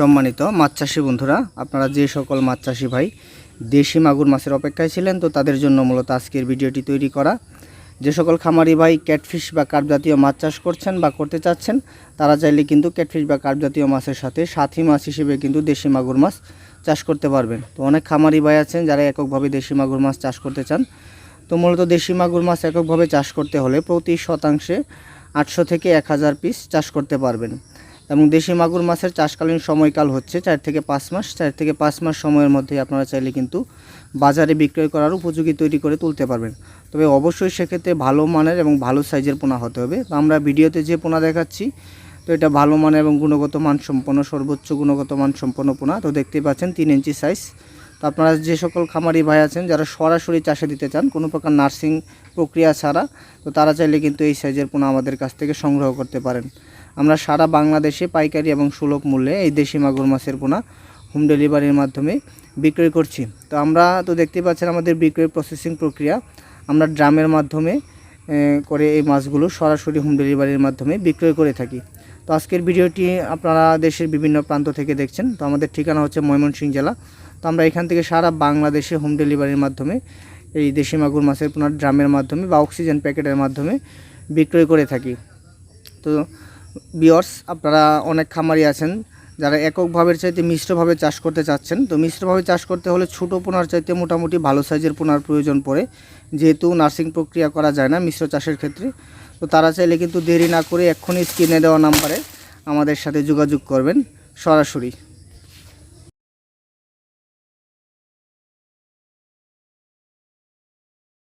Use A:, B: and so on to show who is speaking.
A: সম্মানিত মাছ চাষি বন্ধুরা, আপনারা যে সকল মাছ চাষি ভাই দেশি মাগুর মাছের অপেক্ষায় ছিলেন, তো তাদের জন্য মূলত আজকের ভিডিওটি তৈরি করা। যে সকল খামারি ভাই ক্যাটফিশ বা কার্প জাতীয় মাছ চাষ করছেন বা করতে চাচ্ছেন, তারা চাইলে কিন্তু ক্যাটফিশ বা কার্প জাতীয় মাছের সাথে সাথী মাছ হিসেবে কিন্তু দেশি মাগুর মাছ চাষ করতে পারবেন। তো অনেক খামারি ভাই আছেন যারা এককভাবে দেশি মাগুর মাছ চাষ করতে চান। তো মূলত দেশি মাগুর মাছ এককভাবে চাষ করতে হলে প্রতি শতাংশে আটশো থেকে এক হাজার পিস চাষ করতে পারবেন। এবং দেশি মাগুর মাছের চাষকালীন সময়কাল হচ্ছে চার থেকে পাঁচ মাস। চার থেকে পাঁচ মাস সময়ের মধ্যে আপনারা চাইলে কিন্তু বাজারে বিক্রয় করার উপযোগী তৈরি করে তুলতে পারবেন। তবে অবশ্যই সেক্ষেত্রে ভালো মানের এবং ভালো সাইজের পোনা হতে হবে। আমরা ভিডিওতে যে পোনা দেখাচ্ছি, তো এটা ভালো মানের এবং গুণগত মান সম্পন্ন সর্বোচ্চ গুণগত মান সম্পন্ন পোনা। তো দেখতেই পাচ্ছেন, তিন ইঞ্চি সাইজ তো আপনারা যে সকল খামারি ভাই আছেন, যারা সরাসরি চাষে দিতে চান, কোনো প্রকার নার্সিং প্রক্রিয়া ছাড়া, তো তারা চাইলে কিন্তু এই সাইজের পোনা আমাদের কাছ থেকে সংগ্রহ করতে পারেন। আমরা সারা বাংলাদেশে পাইকারি এবং সুলভ মূল্যে এই দেশি মাগুর মাছের পোনা হোম ডেলিভারির মাধ্যমে বিক্রয় করছি। তো আমরা তো দেখতেই পাচ্ছেন আমাদের বিক্রয় প্রসেসিং প্রক্রিয়া। আমরা ড্রামের মাধ্যমে করে এই মাছগুলো সরাসরি হোম ডেলিভারির মাধ্যমে বিক্রয় করে থাকি। তো আজকের ভিডিওটি আপনারা দেশের বিভিন্ন প্রান্ত থেকে দেখছেন। তো আমাদের ঠিকানা হচ্ছে ময়মনসিংহ জেলা তো আমরা এখান থেকে সারা বাংলাদেশে হোম ডেলিভারির মাধ্যমে, এই দেশি মাগুর মাছের পোনার ড্রামের মাধ্যমে বা অক্সিজেন প্যাকেটের মাধ্যমে বিক্রয় করে থাকি। তো বিয়র্স আপনারা অনেক খামারি আছেন, যারা এককভাবে চাইতে মিশ্রভাবে চাষ করতে চাচ্ছেন, তো মিশ্রভাবে চাষ করতে হলে ছোটো পোনার চাইতে মোটামুটি ভালো সাইজের পোনার প্রয়োজন পড়ে। যেহেতু নার্সিং প্রক্রিয়া করা যায় না মিশ্র চাষের ক্ষেত্রে, তো তারা চাইলে কিন্তু দেরি না করে এক্ষুনি স্ক্রিনে দেওয়া নাম্বারে আমাদের সাথে যোগাযোগ করবেন সরাসরি।